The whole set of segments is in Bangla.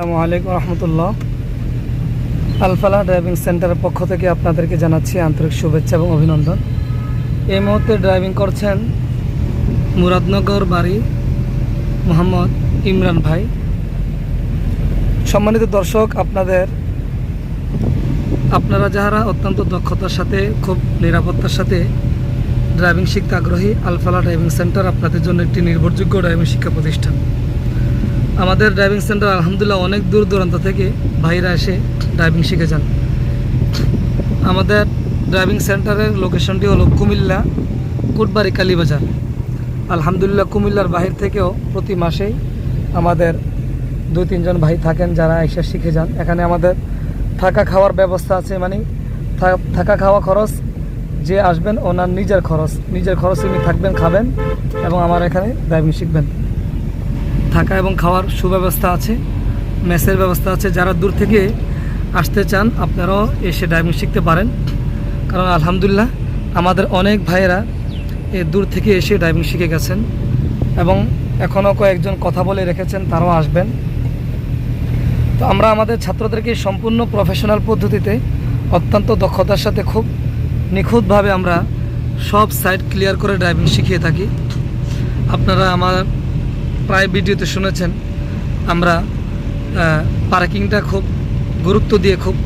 আসসালামু রহমতুল্লাহ। আলফালা ড্রাইভিং সেন্টারের পক্ষ থেকে আপনাদেরকে জানাচ্ছি আন্তরিক শুভেচ্ছা এবং অভিনন্দন। এই মুহূর্তে ড্রাইভিং করছেন মুরাদনগর বাড়ি মোহাম্মদ ইমরান ভাই। সম্মানিত দর্শক, আপনাদের, আপনারা যারা অত্যন্ত দক্ষতার সাথে, খুব নিরাপত্তার সাথে ড্রাইভিং শিখতে আগ্রহী আলফালা ড্রাইভিং সেন্টার আপনাদের জন্য একটি নির্ভরযোগ্য ড্রাইভিং শিক্ষা প্রতিষ্ঠান। আমাদের ড্রাইভিং সেন্টার আলহামদুলিল্লাহ অনেক দূর দূরান্ত থেকে ভাইরা এসে ড্রাইভিং শিখে যান আমাদের ড্রাইভিং সেন্টারের লোকেশনটি হলো কুমিল্লা কুটবাড়ি কালীবাজার। আলহামদুলিল্লাহ কুমিল্লার বাহির থেকেও প্রতি মাসেই আমাদের দুই তিনজন ভাই থাকেন যারা এসে শিখে যান। এখানে আমাদের থাকা খাওয়ার ব্যবস্থা আছে মানে থাকা খাওয়া খরচ যে আসবেন ওনার নিজের খরচ। নিজের খরচ উনি থাকবেন, খাবেন এবং আমার এখানে ড্রাইভিং শিখবেন। থাকা এবং খাওয়ার সুব্যবস্থা আছে, মেসের ব্যবস্থা আছে। যারা দূর থেকে আসতে চান, আপনারাও এসে ড্রাইভিং শিখতে পারেন। কারণ আলহামদুলিল্লাহ আমাদের অনেক ভাইয়েরা এ দূর থেকে এসে ড্রাইভিং শিখে গেছেন এবং এখনও কয়েকজন কথা বলে রেখেছেন, তারাও আসবেন। তো আমরা আমাদের ছাত্রদেরকে সম্পূর্ণ প্রফেশনাল পদ্ধতিতে অত্যন্ত দক্ষতার সাথে খুব নিখুঁতভাবে আমরা সব সাইড ক্লিয়ার করে ড্রাইভিং শিখিয়ে থাকি। আপনারা আমার প্রায় ভিডিওতে শুনেছেন, আমরা পার্কিংটা খুব গুরুত্ব দিয়ে খুব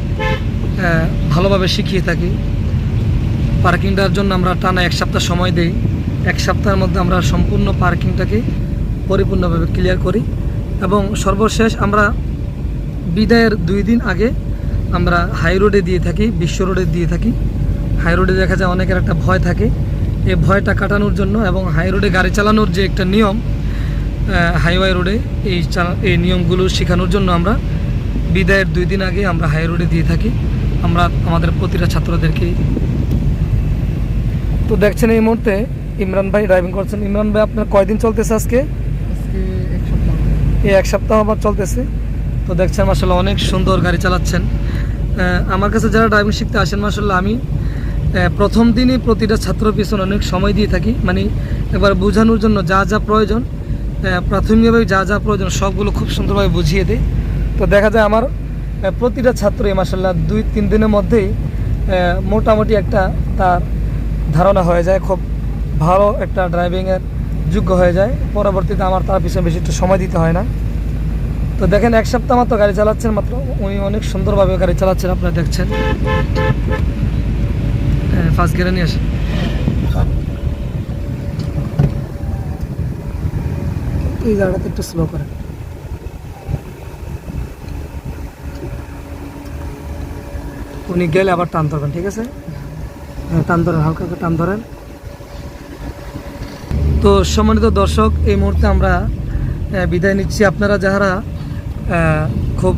ভালোভাবে শিখিয়ে থাকি। পার্কিংটার জন্য আমরা টানা এক সপ্তাহ সময় দিই। এক সপ্তাহের মধ্যে আমরা সম্পূর্ণ পার্কিংটাকে পরিপূর্ণভাবে ক্লিয়ার করি এবং সর্বশেষ আমরা বিদায়ের দুই দিন আগে আমরা হাই রোডে দিয়ে থাকি, বিশ্ব রোডে দিয়ে থাকি। হাই রোডে দেখা যায় অনেকের একটা ভয় থাকে। এই ভয়টা কাটানোর জন্য এবং হাই রোডে গাড়ি চালানোর যে একটা নিয়ম হাইওয়ে রোডে এই এই নিয়মগুলো শেখানোর জন্য আমরা বিদায়ের দুই দিন আগে আমরা হাই রোডে দিয়ে থাকি। আমরা আমাদের প্রতিটা ছাত্রদেরকে তো দেখছেন এই মুহূর্তে ইমরান ভাই ড্রাইভিং করছেন। ইমরান ভাই আপনার কয়দিন চলতেছে আজকে? আজকে এক সপ্তাহ। এই এক সপ্তাহ আবার চলতেছে। তো দেখছেন মাসাল্লাহ অনেক সুন্দর গাড়ি চালাচ্ছেন। আমার কাছে যারা ড্রাইভিং শিখতে আসেন মাসাল্লাহ আমি প্রথম দিনই প্রতিটা ছাত্র পিছনে অনেক সময় দিয়ে থাকি। মানে একবার বোঝানোর জন্য যা যা প্রয়োজন প্রাথমিকভাবে যা যা প্রয়োজন সবগুলো খুব সুন্দরভাবে বুঝিয়ে দিই। তো দেখা যায় আমার প্রতিটা ছাত্রই মাসাল্লাহ দুই তিন দিনের মধ্যেই মোটামুটি একটা তার ধারণা হয়ে যায়, খুব ভালো একটা ড্রাইভিংয়ের যোগ্য হয়ে যায়। পরবর্তীতে আমার তার পিছনে বেশি একটু সময় দিতে হয় না। তো দেখেন, এক সপ্তাহ মাত্র গাড়ি চালাচ্ছেন, মাত্র উনি অনেক সুন্দরভাবে গাড়ি চালাচ্ছেন, আপনারা দেখছেন। ফার্স্ট গিয়ারে নিয়ে আসেন। এই গাড়িটাতে একটু স্লো করেন উনি গেলে আবার টান ধরবেন ঠিক আছে? হ্যাঁ, টান ধরেন হালকা করে টান ধরেন। তো সম্মানিত দর্শক এই মুহূর্তে আমরা বিদায় নিচ্ছি। আপনারা যারা খুব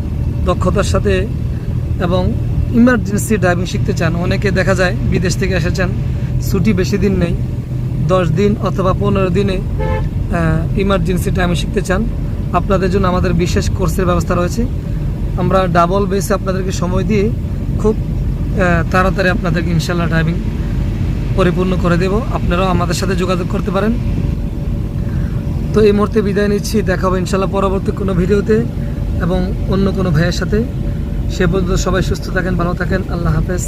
দক্ষতার সাথে এবং ইমার্জেন্সি ড্রাইভিং শিখতে চান অনেকে দেখা যায় বিদেশ থেকে এসেছেন ছুটি বেশি দিন নেই। দশ দিন অথবা পনেরো দিনে ইমার্জেন্সি ড্রাইভিং শিখতে চান, আপনাদের জন্য আমাদের বিশেষ কোর্সের ব্যবস্থা রয়েছে। আমরা ডাবল বেসে আপনাদেরকে সময় দিয়ে খুব তাড়াতাড়ি আপনাদেরকে ইনশাল্লাহ ড্রাইভিং পরিপূর্ণ করে দেব। আপনারাও আমাদের সাথে যোগাযোগ করতে পারেন। তো এই মুহূর্তে বিদায় নিচ্ছি। দেখা হবে ইনশাল্লাহ পরবর্তী কোনো ভিডিওতে এবং অন্য কোনো ভাইয়ের সাথে। সে পর্যন্ত সবাই সুস্থ থাকেন, ভালো থাকেন। আল্লাহ হাফেজ।